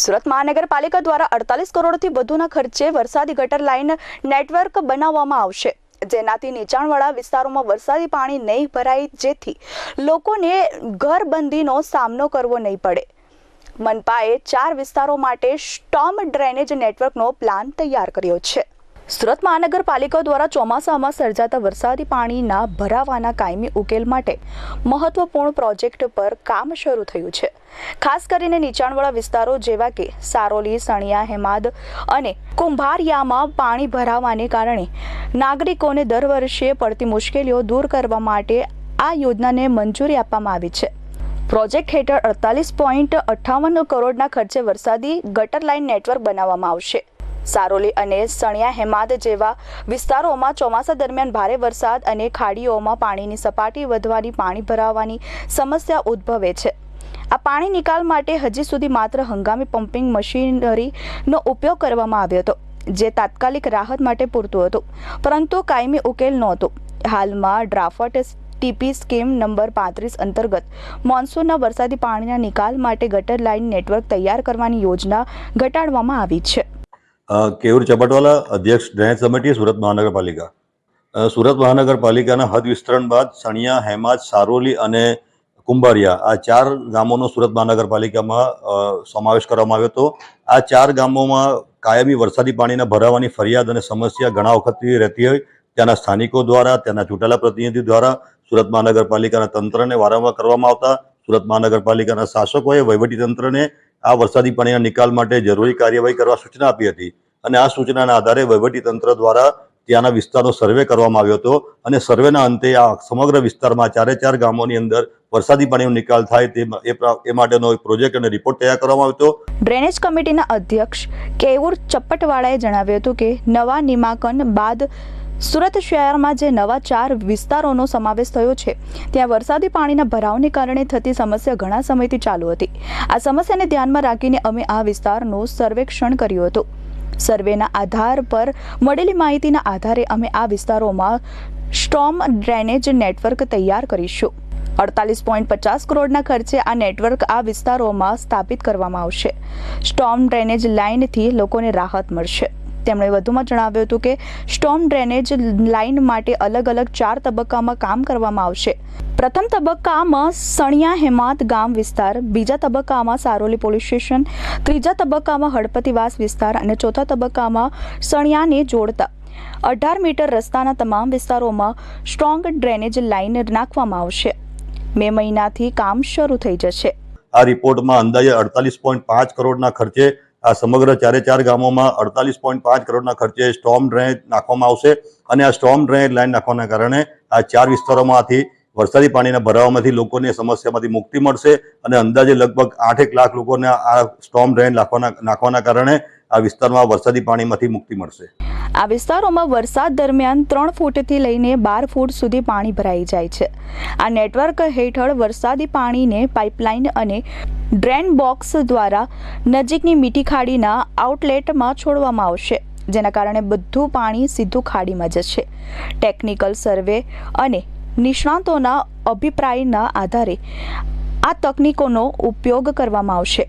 સુરત મહાનગરપાલિકા દ્વારા અડતાલીસ કરોડથી વધુના ખર્ચે વરસાદી ગટર લાઇન નેટવર્ક બનાવવામાં આવશે. જેનાથી નીચાણવાળા વિસ્તારોમાં વરસાદી પાણી નહીં ભરાય, જેથી લોકોને ઘરબંધીનો સામનો કરવો નહીં પડે. મનપાએ ચાર વિસ્તારો માટે સ્ટોમ ડ્રેનેજ નેટવર્કનો પ્લાન તૈયાર કર્યો છે. સુરત મહાનગરપાલિકા દ્વારા ચોમાસામાં સર્જાતા વરસાદી પાણીના ભરાવાના કાયમી ઉકેલ માટે મહત્વપૂર્ણ પ્રોજેક્ટ પર કામ શરૂ થયું છે. ખાસ કરીને નીચાણવાળા વિસ્તારો જેવા કે સારોલી, સણિયા, હેમાદ અને કુંભારિયામાં પાણી ભરાવાને કારણે નાગરિકોને દર વર્ષે પડતી મુશ્કેલીઓ દૂર કરવા માટે આ યોજનાને મંજૂરી આપવામાં આવી છે. પ્રોજેક્ટ હેઠળ અડતાલીસ પોઈન્ટ અઠ્ઠાવન કરોડના ખર્ચે વરસાદી ગટર લાઇન નેટવર્ક બનાવવામાં આવશે. સારોલી અને સણિયા હેમાદ જેવા વિસ્તારોમાં ચોમાસા દરમિયાન ભારે વરસાદ અને ખાડીઓમાં પાણીની સપાટી વધવાની પાણી ભરાવાની સમસ્યા ઉદ્ભવે છે. આ પાણી નિકાલ માટે હજી સુધી માત્ર હંગામી પમ્પિંગ મશીનરીનો ઉપયોગ કરવામાં આવ્યો હતો, જે તાત્કાલિક રાહત માટે પૂરતું હતું, પરંતુ કાયમી ઉકેલ નહોતો. હાલમાં ડ્રાફટ ટીપી સ્કીમ નંબર પાંત્રીસ અંતર્ગત મોન્સૂનના વરસાદી પાણીના નિકાલ માટે ગટર લાઇન નેટવર્ક તૈયાર કરવાની યોજના ઘટાડવામાં આવી છે. કેયુર ચપટવાલા અધ્યક્ષ ડ્રેનેજ સમિટી સુરત મહાનગરપાલિકા. સુરત મહાનગરપાલિકાના હદ વિસ્તરણ બાદ સણિયા, હેમાજ, સારોલી અને કુંભારિયા આ ચાર ગામોનો સુરત મહાનગરપાલિકામાં સમાવેશ કરવામાં આવ્યો હતો. આ ચાર ગામોમાં કાયમી વરસાદી પાણીના ભરાવાની ફરિયાદ અને સમસ્યા ઘણા વખતથી રહેતી હોય. ત્યાંના સ્થાનિકો દ્વારા, ત્યાંના ચૂંટાયેલા પ્રતિનિધિ દ્વારા સુરત મહાનગરપાલિકાના તંત્રને વારંવાર કરવામાં આવતા, સુરત મહાનગરપાલિકાના શાસકોએ વહીવટીતંત્રને આ વરસાદી પાણીના નિકાલ માટે જરૂરી કાર્યવાહી કરવા સૂચના આપી હતી અને આ સૂચનાના આધારે વહીવટીતંત્ર દ્વારા ત્યાંના વિસ્તારનો સર્વે કરવામાં આવ્યો હતો અને સર્વેના અંતે આ સમગ્ર વિસ્તારમાં ચારે ચાર ગામોની અંદર વરસાદી પાણીનો નિકાલ થાય તે એ માટેનો પ્રોજેક્ટ અને રિપોર્ટ તૈયાર કરવામાં આવ્યો હતો. ડ્રેનેજ કમિટીના અધ્યક્ષ કેવુર ચપ્પટવાળાએ જણાવ્યું હતું કે નવા નિમાકન બાદ સુરત શહેરમાં જે નવા ચાર વિસ્તારોનો સમાવેશ થયો છે, ત્યાં વરસાદી પાણીના ભરાવને કારણે થતી સમસ્યા ઘણા સમયથી ચાલુ હતી. આ સમસ્યાને ધ્યાનમાં રાખીને અમે આ વિસ્તારનું સર્વેક્ષણ કર્યું હતું. સર્વેના આધાર પર મળેલી માહિતીના આધારે અમે આ વિસ્તારોમાં સ્ટોમ ડ્રેનેજ નેટવર્ક તૈયાર કરીશું. અડતાલીસ પોઈન્ટ પચાસ કરોડના ખર્ચે આ નેટવર્ક આ વિસ્તારોમાં સ્થાપિત કરવામાં આવશે. સ્ટોમ ડ્રેનેજ લાઇનથી લોકોને રાહત મળશે. તેમણે વધુમાં જણાવ્યું હતું કે સ્ટોમ ડ્રેનેજ લાઇન માટે અલગ અલગ ચાર તબક્કામાં કામ કરવામાં આવશે. પ્રથમ તબક્કામાં સણિયા હેમાત ગામ વિસ્તાર, બીજા તબક્કામાં સારોલી પોલીસ સ્ટેશન, ત્રીજા તબક્કામાં હળપતિવાસ વિસ્તાર અને ચોથા તબક્કામાં સણિયાને જોડતા. અઢાર મીટર રસ્તાના તમામ વિસ્તારોમાં સ્ટ્રોંગ ડ્રેનેજ લાઇન નાખવામાં આવશે. મે મહિનાથી કામ શરૂ થઈ જશે. આ રિપોર્ટમાં અંદાજે અડતાલીસ પોઈન્ટ પાંચ કરોડના ખર્ચે આ સમગ્ર ચારે ચાર ગામોમાં અડતાલીસ પોઈન્ટ પાંચ કરોડના ખર્ચે સ્ટોમ ડ્રેનેજ નાખવામાં આવશે અને આ સ્ટોમ ડ્રેનેજ લાઇન નાખવાના કારણે આ ચાર વિસ્તારોમાંથી વરસાદી પાણીના ભરાવામાંથી લોકોને સમસ્યામાંથી મુક્તિ મળશે અને અંદાજે લગભગ આઠેક લાખ લોકોને આ સ્ટોમ ડ્રેન નાખવાના નાખવાના કારણે આ વિસ્તારમાં વરસાદી પાણીમાંથી મુક્તિ મળશે. આ વિસ્તારોમાં વરસાદ દરમિયાન ત્રણ ફૂટથી લઈને બાર ફૂટ સુધી પાણી ભરાઈ જાય છે. આ નેટવર્ક હેઠળ વરસાદી પાણીને પાઇપલાઇન અને ડ્રેન બોક્સ દ્વારા નજીકની મીઠી ખાડીના આઉટલેટમાં છોડવામાં આવશે, જેના કારણે બધું પાણી સીધું ખાડીમાં જશે. ટેકનિકલ સર્વે અને નિષ્ણાતોના અભિપ્રાયના આધારે આ તકનીકોનો ઉપયોગ કરવામાં આવશે.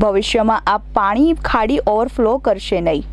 ભવિષ્યમાં આ પાણી ખાડી ઓવરફ્લો કરશે નહીં.